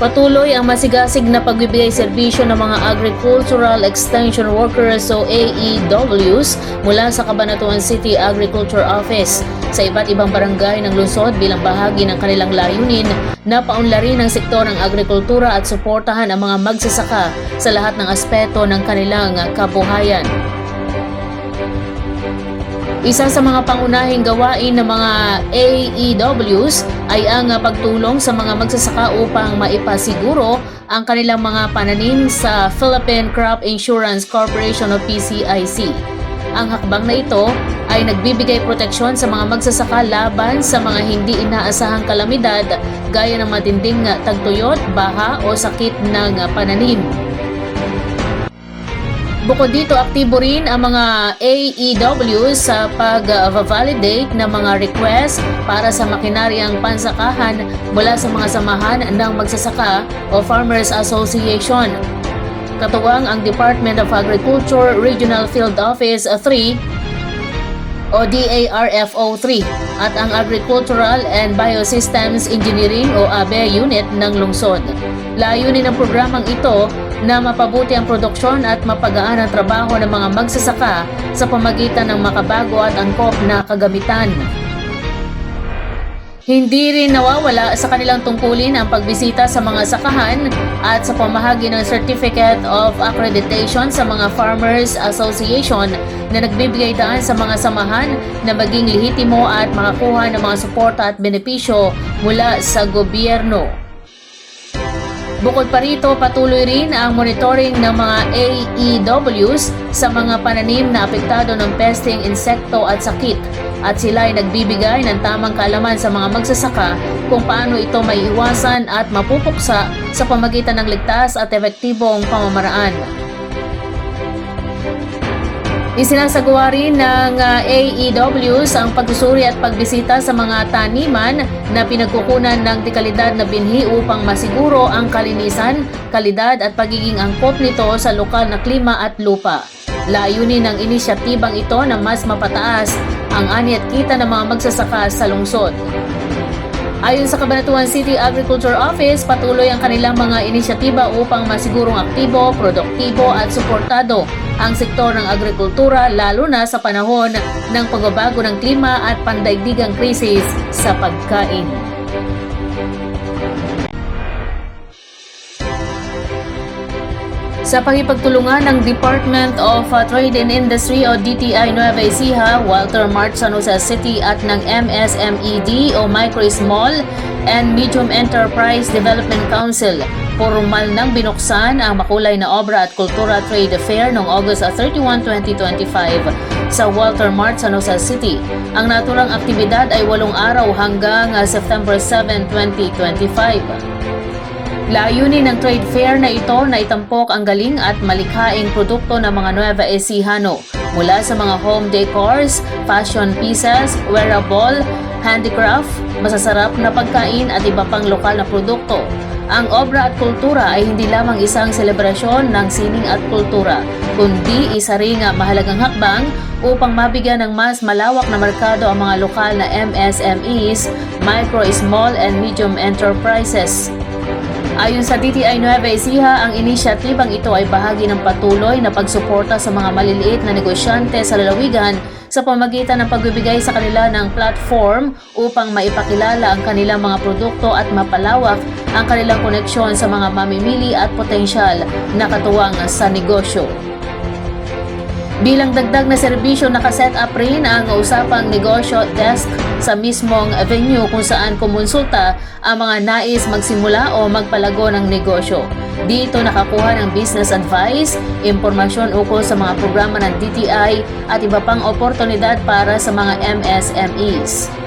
Patuloy ang masigasig na pagbibigay serbisyo ng mga Agricultural Extension Workers o AEWs mula sa Cabanatuan City Agriculture Office sa iba't ibang barangay ng lungsod bilang bahagi ng kanilang layunin na paunlarin ang sektor ng agrikultura at suportahan ang mga magsasaka sa lahat ng aspeto ng kanilang kabuhayan. Isa sa mga pangunahing gawain ng mga AEWs ay ang pagtulong sa mga magsasaka upang maipasiguro ang kanilang mga pananim sa Philippine Crop Insurance Corporation o PCIC. Ang hakbang na ito ay nagbibigay proteksyon sa mga magsasaka laban sa mga hindi inaasahang kalamidad gaya ng matinding tagtuyot, baha o sakit ng pananim. Bukod dito, aktibo rin ang mga AEW sa pag-validate ng mga request para sa makinaryang pansakahan mula sa mga samahan ng magsasaka o Farmers Association. Katuwang ang Department of Agriculture Regional Field Office 3 o DARFO 3 at ang Agricultural and Biosystems Engineering o ABE unit ng lungsod. Layunin ng programang ito na mapabuti ang produksyon at mapagaan ang trabaho ng mga magsasaka sa pamagitan ng makabago at angkop na kagamitan. Hindi rin nawawala sa kanilang tungkulin ang pagbisita sa mga sakahan at sa pamahagi ng Certificate of Accreditation sa mga Farmers Association na nagbibigay daan sa mga samahan na maging lehitimo at makakuha ng mga suporta at benepisyo mula sa gobyerno. Bukod pa rito, patuloy rin ang monitoring ng mga AEWs sa mga pananim na apektado ng pesting, insekto at sakit at sila ay nagbibigay ng tamang kaalaman sa mga magsasaka kung paano ito may iwasan at mapupuksa sa pamagitan ng ligtas at epektibong pamamaraan. Isinasagawa rin ng AEWs ang pagsusuri at pagbisita sa mga taniman na pinagkukunan ng dekalidad na binhi upang masiguro ang kalinisan, kalidad at pagiging angkop nito sa lokal na klima at lupa. Layunin ng inisyatibang ito na mas mapataas ang ani at kita ng mga magsasaka sa lungsod. Ayon sa Cabanatuan City Agriculture Office, patuloy ang kanilang mga inisyatiba upang masigurong aktibo, produktibo at suportado ang sektor ng agrikultura lalo na sa panahon ng pagbabago ng klima at pandaigdigang krisis sa pagkain. Sa pakipagtulungan ng Department of uh, Trade and Industry o DTI Nueva Ecija, Walter Mart San Jose City at ng MSMED o Micro Small and Medium Enterprise Development Council, formal nang binuksan ang makulay na obra at kultura trade fair noong August 31, 2025 sa Walter Mart San Jose City. Ang naturang aktibidad ay walong araw hanggang uh, September 7, 2025. Layunin ng trade fair na ito na itampok ang galing at malikhaing produkto ng mga Nueva Ecijano mula sa mga home decors, fashion pieces, wearable, handicraft, masasarap na pagkain at iba pang lokal na produkto. Ang obra at kultura ay hindi lamang isang selebrasyon ng sining at kultura, kundi isa ring mahalagang hakbang upang mabigyan ng mas malawak na merkado ang mga lokal na MSMEs, micro, small and medium enterprises. Ayon sa DTI Nueva Ecija, ang inisyatibang ito ay bahagi ng patuloy na pagsuporta sa mga maliliit na negosyante sa lalawigan sa pamagitan ng pagbibigay sa kanila ng platform upang maipakilala ang kanilang mga produkto at mapalawak ang kanilang koneksyon sa mga mamimili at potensyal na katuwang sa negosyo. Bilang dagdag na serbisyo, nakaset up rin ang usapang negosyo desk sa mismong venue kung saan kumonsulta ang mga nais magsimula o magpalago ng negosyo. Dito nakakuha ng business advice, impormasyon ukol sa mga programa ng DTI at iba pang oportunidad para sa mga MSMEs.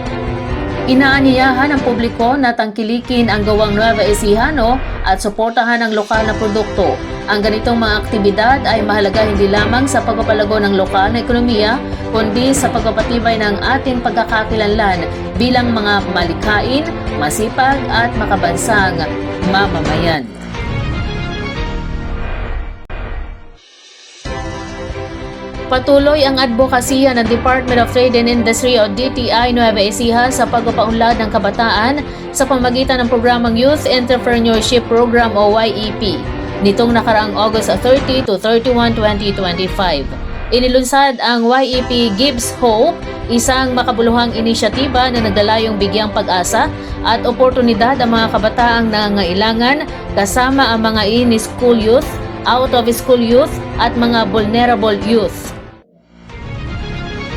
Inaanyayahan ng publiko na tangkilikin ang gawang Nueva Ecijano at suportahan ang lokal na produkto. Ang ganitong mga aktibidad ay mahalaga hindi lamang sa pagpapalago ng lokal na ekonomiya, kundi sa pagpapatibay ng ating pagkakakilanlan bilang mga malikhain, masipag at makabansang mamamayan. Patuloy ang advokasya ng Department of Trade and Industry o DTI Nueva Ecija sa pagpapaunlad ng kabataan sa pamagitan ng programang Youth Entrepreneurship Program o YEP nitong nakaraang August 30 to 31, 2025. Inilunsad ang YEP Gives Hope, isang makabuluhang inisyatiba na nagdalayong bigyang pag-asa at oportunidad ang mga kabataang nangangailangan kasama ang mga in-school youth, out-of-school youth at mga vulnerable youth.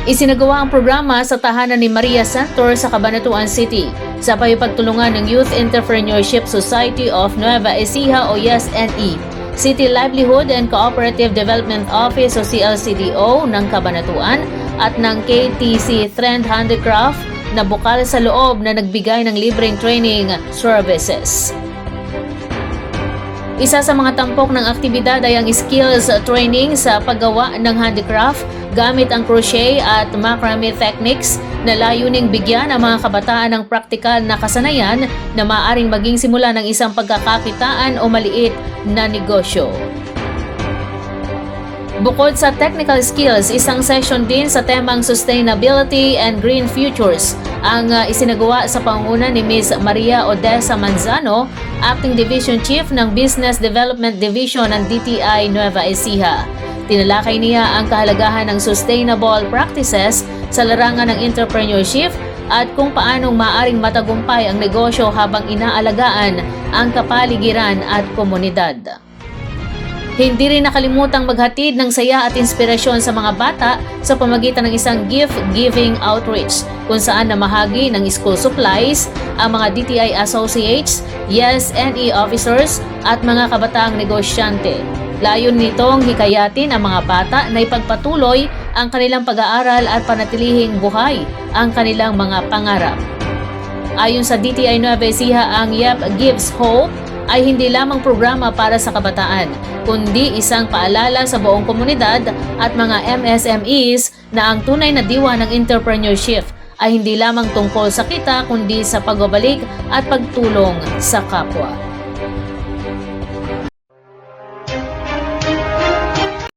Isinagawa ang programa sa tahanan ni Maria Santor sa Cabanatuan City sa payupagtulungan ng Youth Entrepreneurship Society of Nueva Ecija o YES-NE, City Livelihood and Cooperative Development Office o CLCDO ng Cabanatuan at ng KTC Trend Handicraft na bukal sa loob na nagbigay ng libreng training services. Isa sa mga tampok ng aktibidad ay ang skills training sa paggawa ng handicraft gamit ang crochet at macrame techniques na layuning bigyan ang mga kabataan ng praktikal na kasanayan na maaring maging simula ng isang pagkakakitaan o maliit na negosyo. Bukod sa technical skills, isang session din sa temang Sustainability and Green Futures ang uh, isinagawa sa panguna ni Ms. Maria Odessa Manzano, Acting Division Chief ng Business Development Division ng DTI Nueva Ecija. Tinalakay niya ang kahalagahan ng sustainable practices sa larangan ng entrepreneurship at kung paanong maaring matagumpay ang negosyo habang inaalagaan ang kapaligiran at komunidad. Hindi rin nakalimutang maghatid ng saya at inspirasyon sa mga bata sa pamagitan ng isang gift-giving outreach kung saan namahagi ng school supplies ang mga DTI associates, YES NE officers at mga kabataang negosyante. Layon nitong hikayatin ang mga bata na ipagpatuloy ang kanilang pag-aaral at panatilihing buhay ang kanilang mga pangarap. Ayon sa DTI Nueva Ecija, ang YEP Gives Hope ay hindi lamang programa para sa kabataan, kundi isang paalala sa buong komunidad at mga MSMEs na ang tunay na diwa ng entrepreneurship ay hindi lamang tungkol sa kita kundi sa pagbabalik at pagtulong sa kapwa.